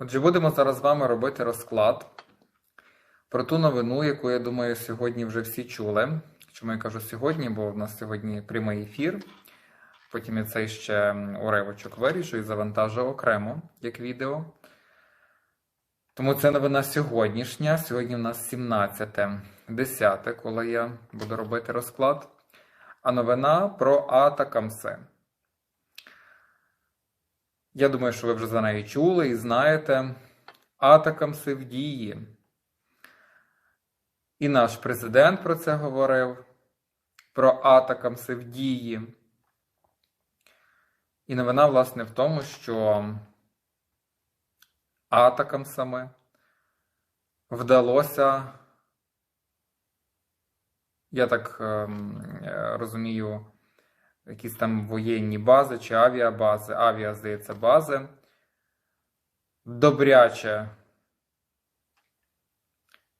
Отже, будемо зараз з вами робити розклад про ту новину, яку, я думаю, сьогодні вже всі чули. Чому я кажу сьогодні, бо в нас сьогодні прямий ефір. Потім я цей ще уривочок вирішу і завантажу окремо як відео. Тому це новина сьогоднішня. Сьогодні в нас 17.10, коли я буду робити розклад. А новина про Атакамсе. Я думаю, що ви вже за нею чули і знаєте. Атакамси в. І наш президент про це говорив. Про Атакамси в. І новина, власне, в тому, що атакамсами вдалося, я так ем, е, розумію, якісь там воєнні бази чи авіабази, авіа, здається, бази, добряче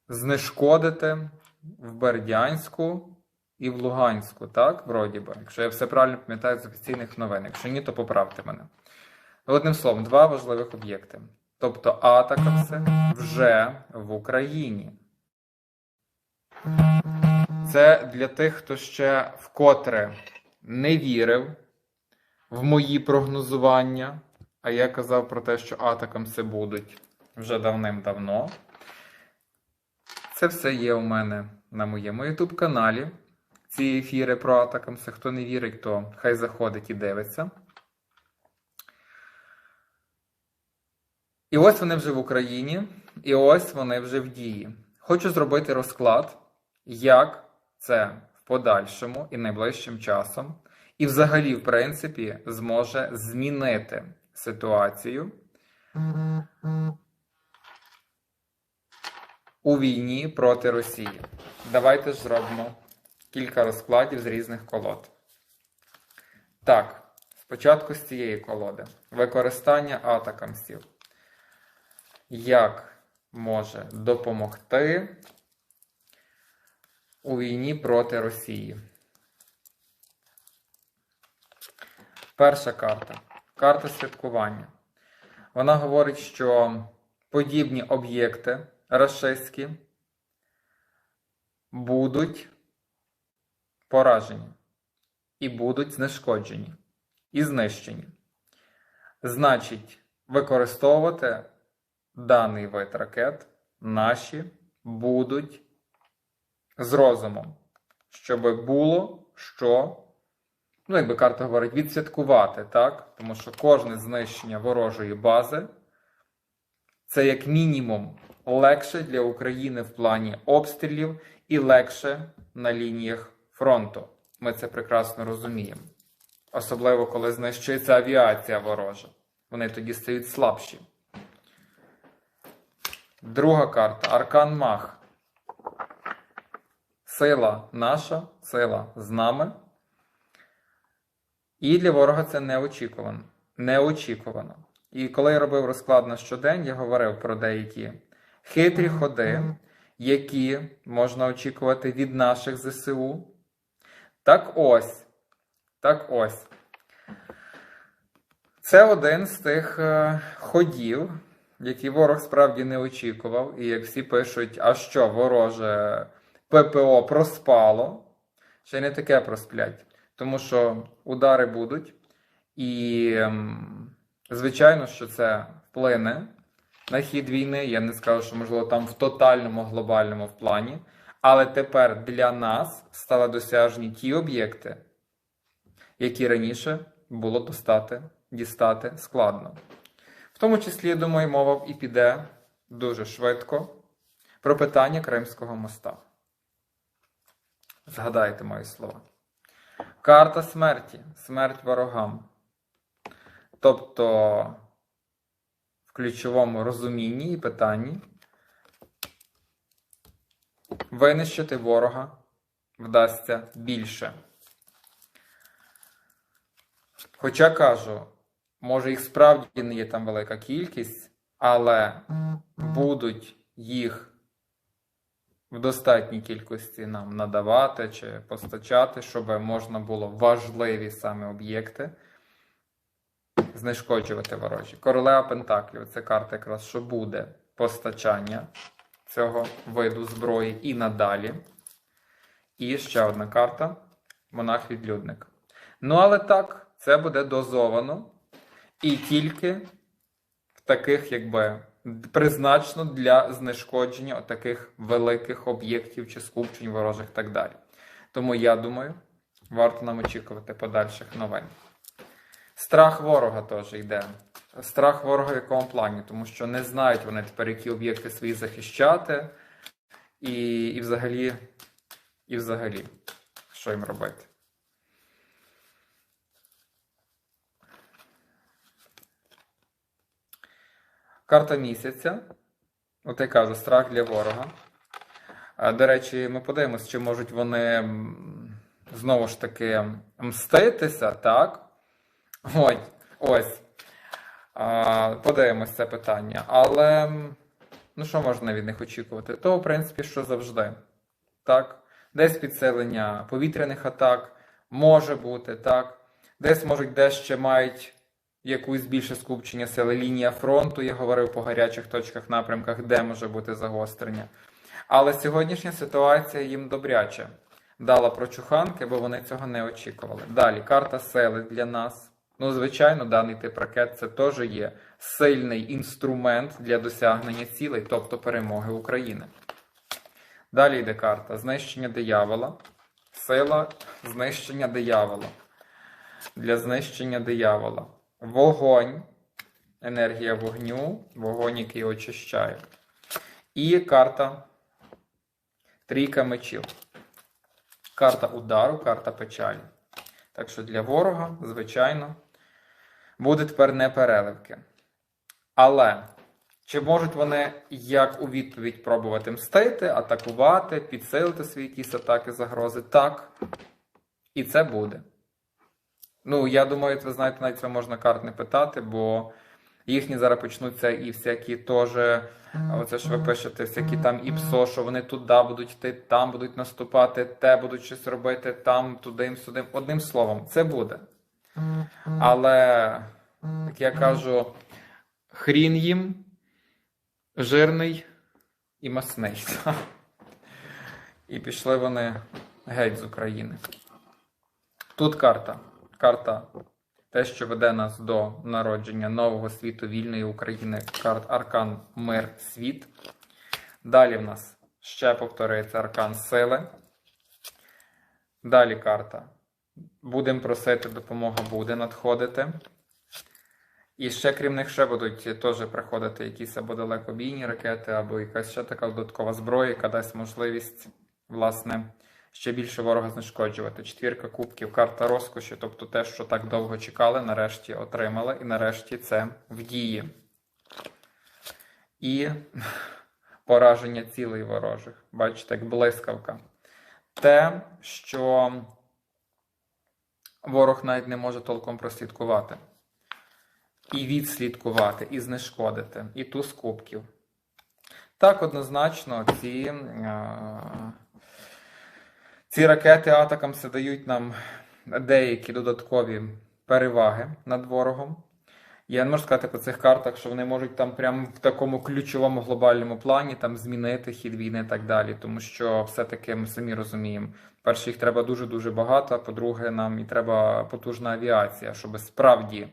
знешкодити в Бердянську і в Луганську, так, вроді би, якщо я все правильно пам'ятаю з офіційних новин. Якщо ні, то поправте мене. Одним словом, два важливих об'єкти. Тобто Атакамси вже в Україні. Це для тих, хто ще вкотре не вірив в мої прогнозування. А я казав про те, що Атакамси будуть вже давним-давно. Це все є у мене на моєму YouTube каналі. Ці ефіри про Атакамси. Хто не вірить, то хай заходить і дивиться. І ось вони вже в Україні, і ось вони вже в дії. Хочу зробити розклад, як це подальшому і найближчим часом, і взагалі, в принципі, зможе змінити ситуацію у війні проти Росії. Давайте ж зробимо кілька розкладів з різних колод. Так, спочатку з цієї колоди. Використання атакамсів як може допомогти у війні проти Росії. Перша карта. Карта святкування. Вона говорить, що подібні об'єкти рашистські будуть поражені і будуть знешкоджені і знищені. Значить, використовувати даний вид ракет наші будуть з розумом, щоб було що, ну, якби карта говорить, відсвяткувати, так? Тому що кожне знищення ворожої бази це як мінімум легше для України в плані обстрілів і легше на лініях фронту. Ми це прекрасно розуміємо. Особливо, коли знищується авіація ворожа. Вони тоді стають слабші. Друга карта Аркан Мах. Сила наша, сила з нами. І для ворога це неочікувано. Неочікувано. І коли я робив розклад на щодень, я говорив про деякі хитрі ходи, які можна очікувати від наших ЗСУ. Так ось. Так ось. Це один з тих е, ходів, які ворог справді не очікував. І як всі пишуть, а що вороже ППО проспало, ще не таке просплять. Тому що удари будуть. І, ем, звичайно, що це вплине на хід війни. Я не скажу, що, можливо, там в тотальному глобальному в плані. Але тепер для нас стали досяжні ті об'єкти, які раніше було достати, дістати складно. В тому числі, я думаю, мова і піде дуже швидко про питання Кримського моста. Згадайте мої слова. Карта смерті, смерть ворогам. Тобто, в ключовому розумінні і питанні винищити ворога вдасться більше. Хоча кажу, може їх справді не є там велика кількість, але будуть їх в достатній кількості нам надавати чи постачати, щоб можна було важливі саме об'єкти знешкоджувати ворожі. Королева Пентаклів це карта, якраз що буде постачання цього виду зброї і надалі. І ще одна карта монах-відлюдник. Ну, але так, це буде дозовано і тільки в таких, якби, призначено для знешкодження таких великих об'єктів чи скупчень ворожих так далі. Тому я думаю, варто нам очікувати подальших новин. Страх ворога теж йде. Страх ворога в якому плані? Тому що не знають вони тепер, які об'єкти свої захищати, і, і взагалі, і взагалі, що їм робити. Карта місяця. От я кажу, страх для ворога. До речі, ми подивимось, чи можуть вони знову ж таки мститися, так? Ось, ось. Подивимось це питання. Але ну що можна від них очікувати? То, в принципі, що завжди. Так? Десь підсилення повітряних атак може бути, так? Десь можуть дещо мають якусь більше скупчення сили. Лінія фронту, я говорив по гарячих точках напрямках, де може бути загострення. Але сьогоднішня ситуація їм добряче дала прочуханки, бо вони цього не очікували. Далі, карта сили для нас. Ну, звичайно, даний тип ракет це теж є сильний інструмент для досягнення цілей, тобто перемоги України. Далі йде карта знищення диявола. Сила знищення диявола. Для знищення диявола. Вогонь, енергія вогню, вогонь, який очищає. І карта трійка мечів. Карта удару, карта печалі. Так що для ворога, звичайно, буде тепер не переливки. Але чи можуть вони як у відповідь пробувати мстити, атакувати, підсилити свої якісь атаки, загрози? Так. І це буде. Ну, я думаю, ви знаєте, навіть це можна карт не питати, бо їхні зараз почнуться і всякі теж, оце що ви пишете, всякі там і ПСО, що вони туди будуть йти, там будуть наступати, те будуть щось робити, там, туди, сюди. Одним словом, це буде. Але, як я кажу, хрін їм жирний і масний. І пішли вони геть з України. Тут карта. Карта те, що веде нас до народження нового світу вільної України, карт Аркан Мир Світ. Далі в нас ще повторюється аркан сили. Далі карта. Будемо просити, допомога буде надходити. І ще, крім них, ще будуть теж приходити якісь або далекобійні ракети, або якась ще така додаткова зброя, яка дасть можливість, власне, ще більше ворога знешкоджувати. Четвірка кубків, карта розкоші, тобто те, що так довго чекали, нарешті отримали, і нарешті це в дії. І пораження цілей ворожих. Бачите, як блискавка. Те, що ворог навіть не може толком прослідкувати. І відслідкувати, і знешкодити, і туз кубків. Так, однозначно, ці. А... Ці ракети Атакамси дають нам деякі додаткові переваги над ворогом. Я не можу сказати по цих картах, що вони можуть там прямо в такому ключовому глобальному плані там змінити хід війни і так далі. Тому що все-таки ми самі розуміємо, перше, їх треба дуже-дуже багато, по-друге, нам і треба потужна авіація, щоб справді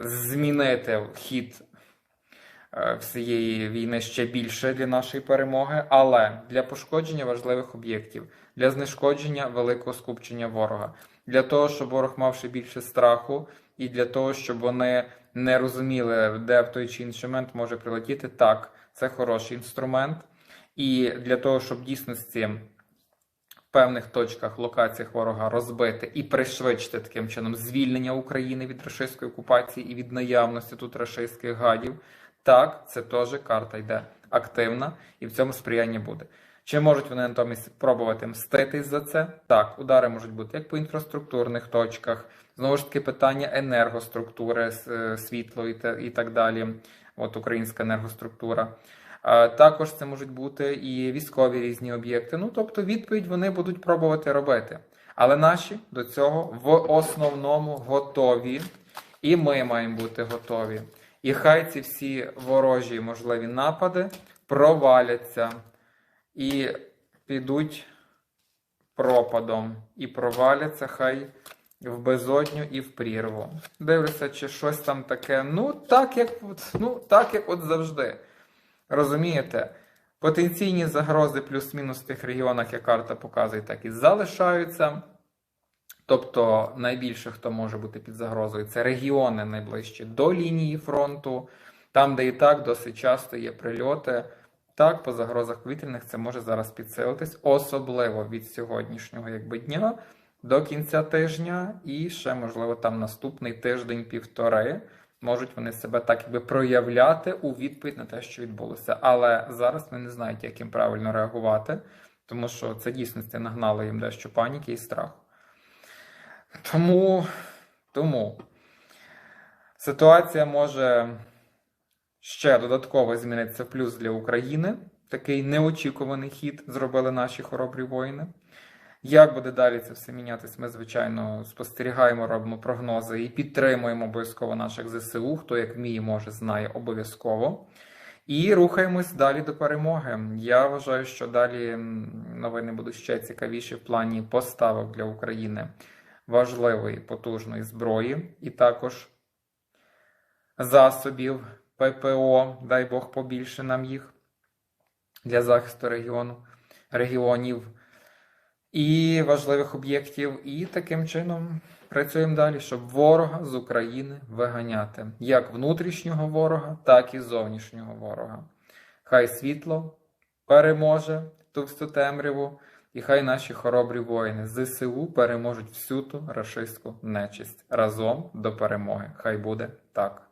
змінити хід всієї війни ще більше для нашої перемоги, але для пошкодження важливих об'єктів для знешкодження великого скупчення ворога, для того, щоб ворог мав ще більше страху, і для того, щоб вони не розуміли, де в той чи інший момент може прилетіти. Так, це хороший інструмент. І для того, щоб дійсності в певних точках локаціях ворога розбити і пришвидшити таким чином звільнення України від рашистської окупації і від наявності тут рашистських гадів. Так, це теж карта йде активна, і в цьому сприяння буде. Чи можуть вони натомість пробувати мститись за це? Так, удари можуть бути як по інфраструктурних точках, знову ж таки, питання енергоструктури, світло і так далі. От українська енергоструктура. Також це можуть бути і військові різні об'єкти. Ну, тобто, відповідь вони будуть пробувати робити. Але наші до цього в основному готові І ми маємо бути готові. І хай ці всі ворожі можливі напади проваляться і підуть пропадом, і проваляться хай в безодню і в прірву. Дивлюся, чи щось там таке. Ну, так, як, ну, так, як от завжди. Розумієте? Потенційні загрози плюс-мінус в тих регіонах, як карта показує, так і залишаються. Тобто найбільше, хто може бути під загрозою, це регіони найближчі до лінії фронту, там, де і так досить часто є прильоти. Так, по загрозах повітряних це може зараз підсилитись, особливо від сьогоднішнього якби, дня до кінця тижня, і ще, можливо, там наступний тиждень-півтори можуть вони себе так якби проявляти у відповідь на те, що відбулося. Але зараз вони не знають, як їм правильно реагувати, тому що це дійсності нагнало їм дещо паніки і страху. Тому, тому ситуація може ще додатково змінитися в плюс для України. Такий неочікуваний хід зробили наші хоробрі воїни. Як буде далі це все мінятись, ми, звичайно, спостерігаємо, робимо прогнози і підтримуємо обов'язково наших ЗСУ. Хто як вміє, може, знає обов'язково. І рухаємось далі до перемоги. Я вважаю, що далі новини будуть ще цікавіші в плані поставок для України важливої потужної зброї, і також засобів ППО, дай Бог побільше нам їх для захисту регіону, регіонів і важливих об'єктів. І таким чином працюємо далі, щоб ворога з України виганяти як внутрішнього ворога, так і зовнішнього ворога. Хай світло переможе товсту темряву, і хай наші хоробрі воїни ЗСУ переможуть всю ту рашистську нечисть разом до перемоги. Хай буде так.